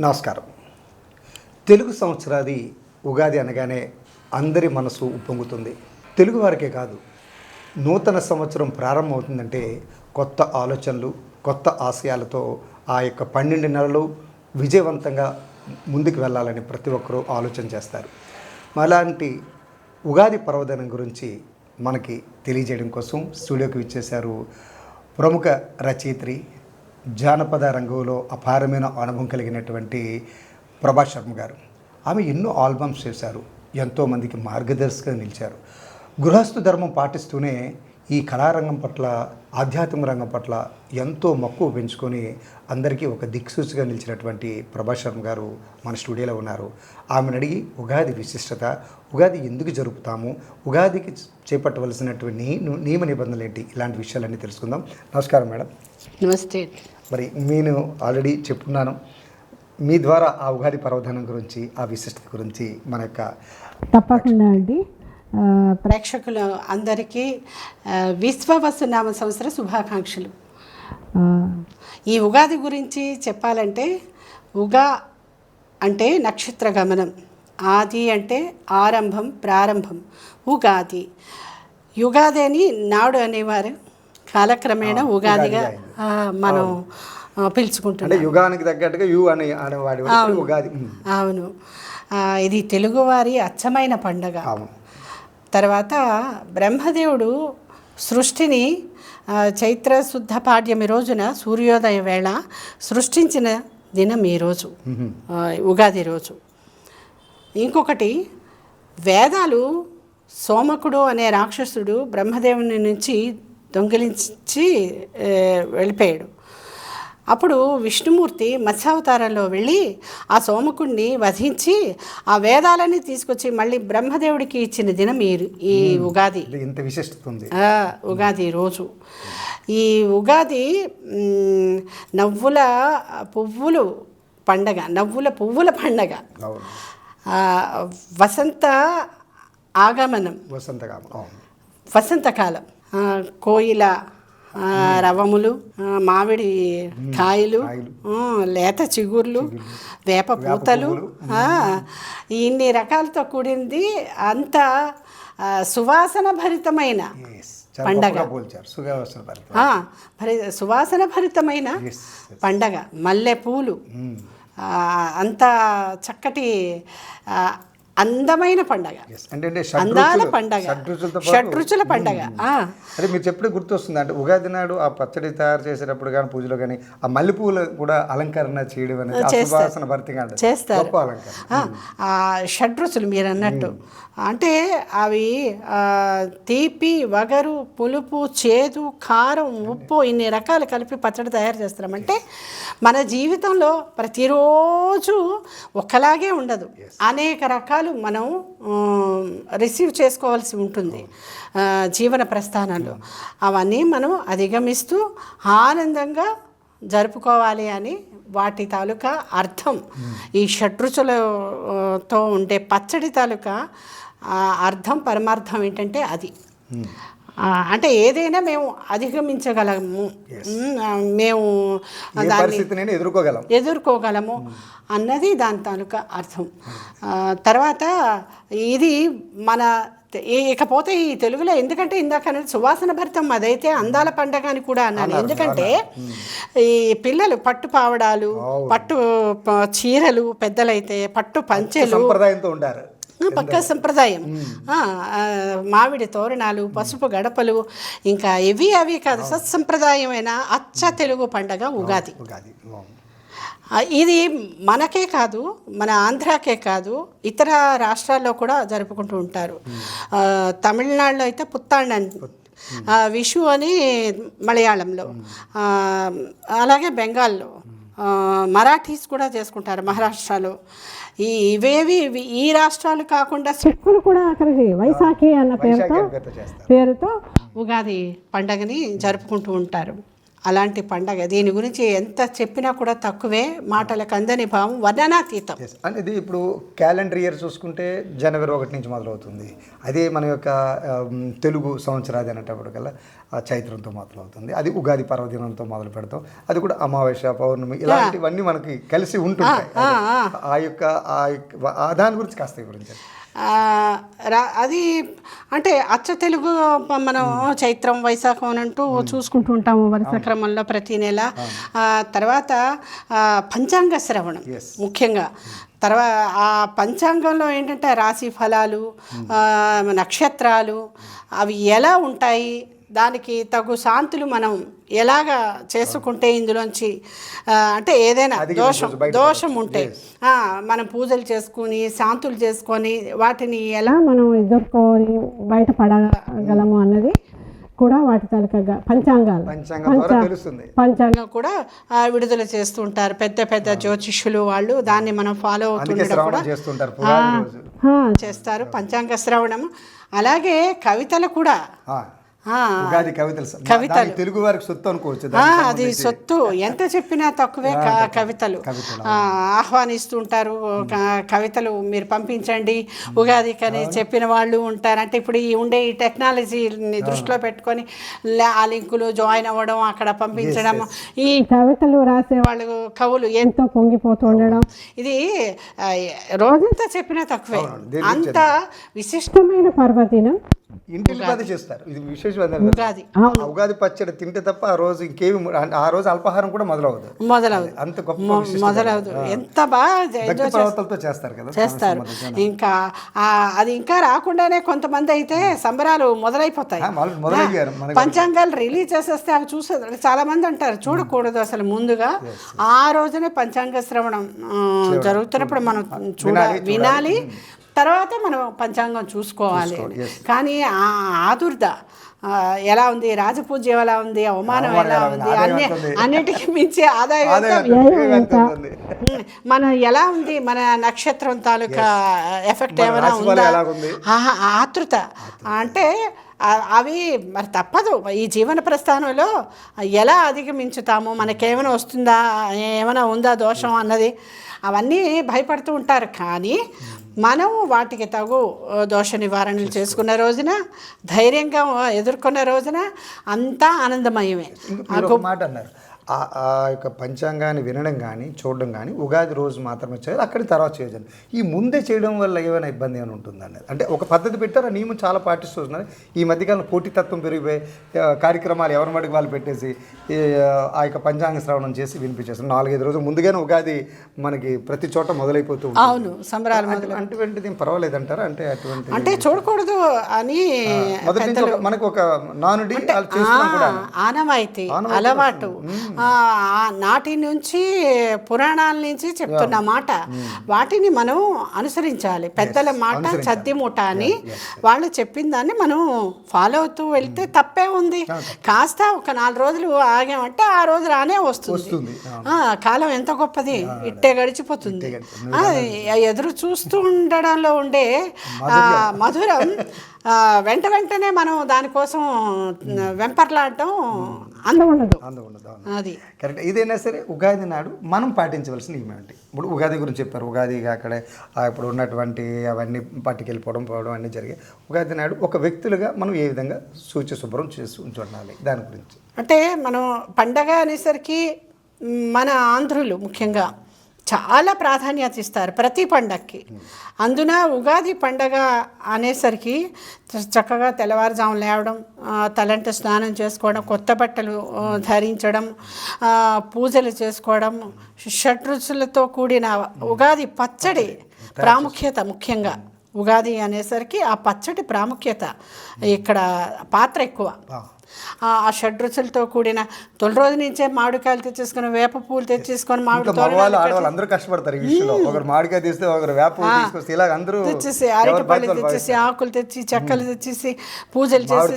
నమస్కారం. తెలుగు సంవత్సరాది ఉగాది అనగానే అందరి మనసు ఉప్పొంగుతుంది. తెలుగు వారికే కాదు నూతన సంవత్సరం ప్రారంభమవుతుందంటే కొత్త ఆలోచనలు కొత్త ఆశయాలతో ఆ యొక్క పన్నెండు నెలలు విజయవంతంగా ముందుకు వెళ్ళాలని ప్రతి ఒక్కరూ ఆలోచన చేస్తారు. అలాంటి ఉగాది పర్వదినం గురించి మనకి తెలియజేయడం కోసం స్టూడియోకి విచ్చేశారు ప్రముఖ రచయిత్రి జానపద రంగంలో అపారమైన అనుభవం కలిగినటువంటి ప్రభా శర్మ గారు. ఆమె ఎన్నో ఆల్బమ్స్ చేశారు. ఎంతోమందికి మార్గదర్శకంగా నిలిచారు. గృహస్థు ధర్మం పాటిస్తూనే ఈ కళారంగం పట్ల ఆధ్యాత్మిక రంగం పట్ల ఎంతో మక్కువ పెంచుకొని అందరికీ ఒక దిక్సూచిగా నిలిచినటువంటి ప్రభా శర్మ గారు మన స్టూడియోలో ఉన్నారు. ఆమెను అడిగి ఉగాది విశిష్టత ఉగాది ఎందుకు జరుపుతాము ఉగాదికి చేపట్టవలసినటువంటి నియమ నిబంధనలు ఏంటి ఇలాంటి విషయాలన్నీ తెలుసుకుందాం. నమస్కారం మేడం. నమస్తే. మరి నేను ఆల్రెడీ చెప్పున్నాను మీ ద్వారా ఆ ఉగాది పర్వదినం గురించి ఆ విశిష్టత గురించి మన యొక్క తప్పకుండా అండి. ప్రేక్షకులు అందరికీ విశ్వవసునామ సంవత్సర శుభాకాంక్షలు. ఈ ఉగాది గురించి చెప్పాలంటే ఉగా అంటే నక్షత్ర గమనం ఆది అంటే ఆరంభం ప్రారంభం ఉగాది. యుగాది అని నాడు అనేవారు. కాలక్రమేణా ఉగాదిగా మనం అంటే యుగానికి తగ్గట్టుగా యు అని వరకు ఉగాది. అవును. ఇది తెలుగువారి అచ్చమైన పండగ. తర్వాత బ్రహ్మదేవుడు సృష్టిని చైత్ర శుద్ధ పాడ్యమి రోజున సూర్యోదయ వేళ సృష్టించిన దినం ఈ రోజు. ఆ, ఉగాది రోజు. ఇంకొకటి వేదాలు సోమకుడు అనే రాక్షసుడు బ్రహ్మదేవుని నుంచి దొంగిలించి వెళ్ళిపోయాడు. అప్పుడు విష్ణుమూర్తి మత్స్యావతారంలో వెళ్ళి ఆ సోమకుడిని వధించి ఆ వేదాలని తీసుకొచ్చి మళ్ళీ బ్రహ్మదేవుడికి ఇచ్చిన దినం ఈ ఈ ఉగాది. ఇంత విశిష్టత ఉంది. ఉగాది రోజు. ఈ ఉగాది నవ్వుల పువ్వులు పండగ నవ్వుల పువ్వుల పండగ. వసంత ఆగమనం. వసంతకాలం వసంతకాలం కోయిల రవములు మామిడి కాయలు లేత చిగుర్లు వేప పూతలు ఇన్ని రకాలతో కూడింది అంత సువాసన భరితమైన భరి సువాసన భరితమైన. పండగ. మల్లె పూలు ఆ, అంత చక్కటి అందమైన పండగ. అందాల పండగ. షడ్రుచుల పండగ. అదే మీరు చెప్పిన గుర్తొస్తుంది. అంటే ఉగాది నాడు ఆ పచ్చడి తయారు చేసేటప్పుడు కానీ పూజలో కానీ ఆ మల్లెపూలు కూడా అలంకరణ చేయడం అనేది. చేస్తారు. ఆ, షడ్రుచులు మీరు అన్నట్టు. అంటే అవి తీపి వగరు పులుపు చేదు కారం ఉప్పు ఇన్ని రకాలు కలిపి పచ్చడి తయారు చేస్తున్నాం అంటే మన జీవితంలో ప్రతిరోజు ఒకలాగే ఉండదు. అనేక రకాలు మనం రిసీవ్ చేసుకోవాల్సి ఉంటుంది. జీవన ప్రస్థానంలో అవన్నీ మనం అధిగమిస్తూ ఆనందంగా జరుపుకోవాలి అని వాటి తాలూకా అర్థం. ఈ షడ్రుచులతో ఉండే పచ్చడి తాలూకా అర్థం పరమార్థం ఏంటంటే అది. అంటే ఏదైనా మేము అధిగమించగలము. మేము దాన్ని ఎదుర్కోగలం. ఎదుర్కోగలము అన్నది దాని తాలూకా అర్థం. తర్వాత ఇది మన ఇకపోతే ఈ తెలుగులో ఎందుకంటే ఇందాక సువాసన భరితం అదైతే అందాల పండగ అని కూడా అన్నాను. ఎందుకంటే ఈ పిల్లలు పట్టు పావడాలు పట్టు చీరలు పెద్దలైతే పట్టు పంచెలు సంప్రదాయంతో ఉండారు. ఆ, పక్కా సంప్రదాయం. మామిడి తోరణాలు పసుపు గడపలు ఇంకా ఇవి అవి కాదు సత్సంప్రదాయమైన అచ్చ తెలుగు పండగ ఉగాది. ఉగాది. ఇది మనకే కాదు మన ఆంధ్రాకే కాదు ఇతర రాష్ట్రాల్లో కూడా జరుపుకుంటూ ఉంటారు. తమిళనాడులో అయితే పుత్తాండ్ అని ఆ, విషు అని మలయాళంలో. అలాగే బెంగాల్లో. మరాఠీస్ కూడా చేసుకుంటారు మహారాష్ట్రలో. ఈ ఇవేవి ఇవి- ఈ రాష్ట్రాలు కాకుండా సిక్కులు కూడా అక్కడికి వైశాఖి అన్న పేరుతో పేరుతో ఉగాది పండగని జరుపుకుంటూ ఉంటారు. అలాంటి పండగ. దీని గురించి ఎంత చెప్పినా కూడా తక్కువే. మాటలకు అందని భావం వర్ణనాతీతం. అంటే ఇది ఇప్పుడు క్యాలెండర్ ఇయర్ చూసుకుంటే జనవరి ఒకటి నుంచి మొదలవుతుంది. అదే మన యొక్క తెలుగు సంవత్సరాది అనేటప్పటికల్లా ఆ చైత్రంతో మొదలవుతుంది. అది ఉగాది పర్వదినంతో మొదలు పెడతాం. అది కూడా అమావాస్య పౌర్ణమి ఇలాంటివన్నీ మనకి కలిసి ఉంటుంటాయి. ఆ, యొక్క ఆ దాని గురించి కాస్త రా అది అంటే అచ్చ తెలుగు మనం చైత్రం వైశాఖం అని అంటూ చూసుకుంటూ ఉంటాము వరుస క్రమంలో ప్రతి నెల. తర్వాత పంచాంగ శ్రవణం. ముఖ్యంగా. తర్వాత ఆ పంచాంగంలో ఏంటంటే రాశి ఫలాలు నక్షత్రాలు అవి ఎలా ఉంటాయి దానికి తగు శాంతులు మనం ఎలాగా చేసుకుంటే ఇందులోంచి అంటే ఏదైనా దోషం దోషం ఉంటే ఆ, మనం పూజలు చేసుకుని శాంతులు చేసుకొని వాటిని ఎలా మనం ఎదుర్కొని బయటపడగలము అన్నది కూడా వాటి తాలూకా పంచాంగాలు. పంచాంగం కూడా విడుదల చేస్తుంటారు పెద్ద పెద్ద జ్యోతిష్యులు వాళ్ళు దాన్ని మనం ఫాలో అవుతుండడం కూడా చేస్తారు. పంచాంగ శ్రవణం అలాగే కవితలు కూడా ఉగాది కవితలు కవితలు. తెలుగు వారికి సొత్తు అనుకోవచ్చు అది. సొత్తు. ఎంత చెప్పినా తక్కువే క- కవితలు. ఆహ్వానిస్తుంటారు. కవితలు మీరు పంపించండి. ఉగాదికి అని చెప్పిన వాళ్ళు ఉంటారు అంటే ఇప్పుడు ఈ ఉండే ఈ టెక్నాలజీని దృష్టిలో పెట్టుకొని ఆ లింకులు జాయిన్ అవ్వడం అక్కడ పంపించడం ఈ కవితలు రాసే వాళ్ళు కవులు ఎంత పొంగిపోతూ ఉండడం. ఇది రోజంతా చెప్పినా తక్కువే. అంత విశిష్ట ఇష్టమైన పర్వదినం. ఇంటిల్లి పది చేస్తారు. ఇది విశేషం ఏంటంటే ఉగాది. పచ్చడి తింటే తప్ప ఆ రోజు ఇంకేమి ఆ రోజు అల్పాహారం కూడా మొదలవదు మొదలవదు అంత గొప్ప. మొదలవదు ఎంత బాగా పర్వతాలతో చేస్తారు కదా చేస్తారు. ఇంకా అది ఇంకా రాకుండానే కొంతమంది అయితే సంబరాలు మొదలైపోతాయి. పంచాంగాలు రిలీజ్ చేసేస్తే అవి చూసే చాలా మంది అంటారు చూడకూడదు అసలు ముందుగా. ఆ రోజునే పంచాంగ శ్రవణం జరుగుతున్నప్పుడు మనం చూడ వినాలి, వినాలి. తర్వాత మనం పంచాంగం చూసుకోవాలి. కానీ ఆ ఆదుర్ద ఎలా ఉంది? రాజపూజ్యం ఎలా ఉంది? అవమానం ఎలా ఉంది? అన్ని? అన్నిటికీ మించి ఆదాయం మన ఎలా ఉంది? మన నక్షత్రం తాలూకా ఎఫెక్ట్ మన ఏమైనా ఉందా? ఆతృత. అంటే అవి మరి తప్పదు. ఈ జీవన ప్రస్థానంలో ఎలా అధిగమించుతాము? మనకేమైనా వస్తుందా? ఏమైనా ఉందా దోషం అన్నది అవన్నీ భయపడుతూ ఉంటారు. కానీ మనం వాటికి తగు దోష నివారణలు చేసుకున్న రోజున ధైర్యంగా ఎదుర్కొన్న రోజున అంతా ఆనందమయమే. మాట అన్నారు. ఆ యొక్క పంచాంగాన్ని వినడం కానీ చూడడం కానీ ఉగాది రోజు మాత్రమే చేయాలి అక్కడి తర్వాత చేయొచ్చు ఈ ముందే చేయడం వల్ల ఏమైనా ఇబ్బంది ఏమైనా ఉంటుంది అనేది? అంటే ఒక పద్ధతి పెట్టారు? ఆ నియమం చాలా పాటిస్తున్నారు ఈ మధ్యకాలం పోటీతత్వం పెరిగిపోయి కార్యక్రమాలు ఎవరి మటుకు వాళ్ళు పెట్టేసి ఆ యొక్క పంచాంగ శ్రవణం చేసి వినిపించేస్తారు నాలుగైదు రోజులు ముందుగానే ఉగాది మనకి ప్రతి చోట మొదలైపోతూ. అవును సంబరాలు అటు- అటువంటిది ఏం పర్వాలేదంటారా? అంటే అటువంటి అంటే చూడకూడదు అని మనకు ఒక నానుడి ఆనవాయితీ అలవాటు. నాటి నుంచి పురాణాల నుంచి చెప్తున్న మాట. వాటిని మనం అనుసరించాలి. పెద్దల మాట చద్ది మూట అని వాళ్ళు చెప్పిన దాన్ని మనం ఫాలో అవుతూ వెళ్తే తప్పే ఉంది. కాస్త ఒక నాలుగు రోజులు ఆగామంటే ఆ రోజు రానే వస్తుంది. కాలం ఎంత గొప్పది. ఇట్టే గడిచిపోతుంది. ఎదురు చూస్తూ ఉండడంలో ఉండే మధురం. వెంట వెంటనే మనం దానికోసం వెంపర్లాడటం అంద ఉండదు. అందం. అది. కరెక్ట్. ఇదైనా సరే ఉగాది నాడు మనం పాటించవలసిన నియమం ఏంటి ఇప్పుడు ఉగాది గురించి చెప్పారు. ఉగాది అక్కడే ఇప్పుడు ఉన్నటువంటి అవన్నీ పట్టుకెళ్ళిపోవడం పోవడం అన్నీ జరిగాయి ఉగాది నాడు ఒక వ్యక్తులుగా మనం ఏ విధంగా శుచి శుభ్రం చేసి ఉంచుండాలి దాని గురించి. అంటే మనం పండగ అనేసరికి మన ఆంధ్రులు ముఖ్యంగా చాలా ప్రాధాన్యత ఇస్తారు ప్రతి పండగకి అందున ఉగాది పండగ అనేసరికి చక్కగా తెల్లవారుజాము లేవడం తలంటి స్నానం చేసుకోవడం కొత్త బట్టలు ధరించడం పూజలు చేసుకోవడం షడ్రుచులతో కూడిన ఉగాది పచ్చడి ప్రాముఖ్యత ముఖ్యంగా. ఉగాది అనేసరికి ఆ పచ్చడి ప్రాముఖ్యత. ఇక్కడ పాత్ర ఎక్కువ. ఆ షడ్రుచులతో కూడిన తొలి రోజు నుంచే మామిడికాయలు తెచ్చేసుకొని వేప పూలు తెచ్చేసుకొని మామిడి ఇంకా మగవాళ్ళు ఆడవాళ్ళు అందరూ కష్టపడతారు ఈ విషయంలో. ఒకరు మామిడికాయ తీస్తే ఒకరు వేప తీసుకొస్తే ఇలా అందరూ తెచ్చేసి అరటిపళ్ళు తెచ్చేసి ఆకులు తెచ్చి చెక్కలు తెచ్చేసి పూజలు చేసేసి.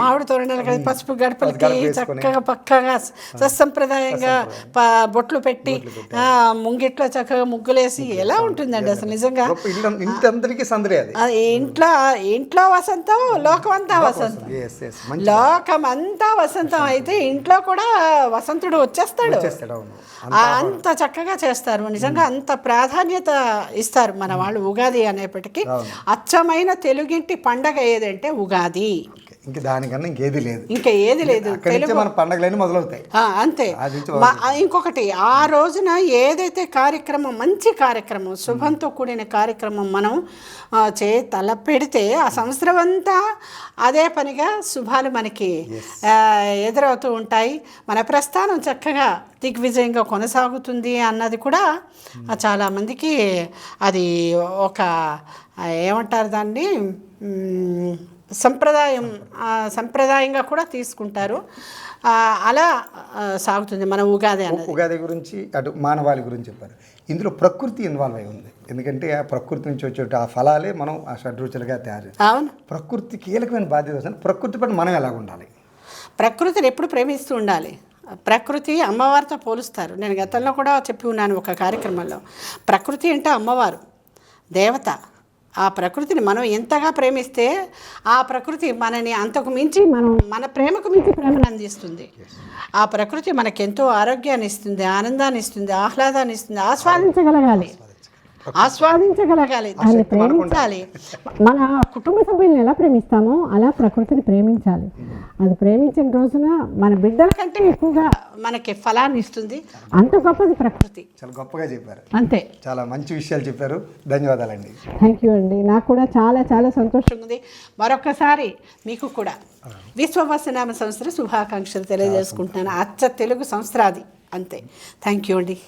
మామిడి తోరణాలు కట్టి పసుపు గడపలకి. చక్కగా పక్కగా సత్సంప్రదాయంగా బొట్లు పెట్టి ఆ, ముంగిట్లో చక్కగా ముగ్గులేసి ఎలా ఉంటుందండి అసలు నిజంగా? ఇంట్లో ఇంట్లో వసంతం వసంతం. ఎస్ ఎస్ మంచి లోక లోకం అంతా వసంతం. అయితే ఇంట్లో కూడా వసంతుడు వచ్చేస్తాడు. అంత చక్కగా చేస్తారు. నిజంగా అంత ప్రాధాన్యత ఇస్తారు మన వాళ్ళు ఉగాది అనేప్పటికీ. అచ్చమైన తెలుగింటి పండగ ఏదంటే ఉగాది. ఇంక దానికన్నా ఇంకేది లేదు. ఇంకా ఏది లేదు. అక్కడి నుంచే మన పండగలన్నీ మొదలవుతాయి. అంతే. ఇంకొకటి ఆ రోజున ఏదైతే కార్యక్రమం మంచి కార్యక్రమం శుభంతో కూడిన కార్యక్రమం మనం చే తల పెడితే ఆ సంవత్సరం అంతా అదే పనిగా శుభాలు మనకి ఎదురవుతూ ఉంటాయి. మన ప్రస్థానం చక్కగా దిగ్విజయంగా కొనసాగుతుంది అన్నది కూడా ఆ, చాలామందికి అది ఒక ఏమంటారు దాన్ని? సంప్రదాయం సంప్రదాయంగా కూడా తీసుకుంటారు. అలా సాగుతుంది మన ఉగాది అన్నది. ఉగాది గురించి అటు మానవాళి గురించి చెప్పారు. ఇందులో ప్రకృతి ఇన్వాల్వ్ అయి ఉంది. ఎందుకంటే ఆ ప్రకృతి నుంచి వచ్చే ఆ ఫలాలే మనం ఆ షడ్రుచులుగా తయారు. అవును. ప్రకృతి కీలకమైన బాధ్యత వస్తుంది. ప్రకృతి పట్ల మనం ఎలా ఉండాలి? ప్రకృతిని ఎప్పుడు ప్రేమిస్తూ ఉండాలి. ప్రకృతి అమ్మవారితో పోలుస్తారు. నేను గతంలో కూడా చెప్పి ఉన్నాను ఒక కార్యక్రమంలో. ప్రకృతి అంటే అమ్మవారు దేవత. ఆ ప్రకృతిని మనం ఎంతగా ప్రేమిస్తే ఆ ప్రకృతి మనని అంతకు మించి మనం మన ప్రేమకు మించి ప్రేమను అందిస్తుంది. ఆ ప్రకృతి మనకెంతో ఆరోగ్యాన్ని ఇస్తుంది ఆనందాన్ని ఇస్తుంది ఆహ్లాదాన్ని ఇస్తుంది ఆస్వాదించగలగాలి. ఆస్వాదించగలగాలి. దాన్ని ప్రేమించాలి. మన కుటుంబ సభ్యులను ఎలా ప్రేమిస్తామో అలా ప్రకృతిని ప్రేమించాలి. అది ప్రేమించిన రోజున మన బిడ్డల కంటే ఎక్కువగా మనకి ఫలాన్ని ఇస్తుంది. అంత గొప్పది ప్రకృతి. చాలా గొప్పగా చెప్పారు. అంతే. చాలా మంచి విషయాలు చెప్పారు. ధన్యవాదాలండి. థ్యాంక్ యూ అండి. నాకు కూడా చాలా చాలా సంతోషం ఉంది. మరొకసారి మీకు కూడా విశ్వవసనామ సంవత్సర శుభాకాంక్షలు తెలియజేసుకుంటున్నాను. అచ్చ తెలుగు సంవత్సరాది. అంతే. థ్యాంక్ యూ అండి.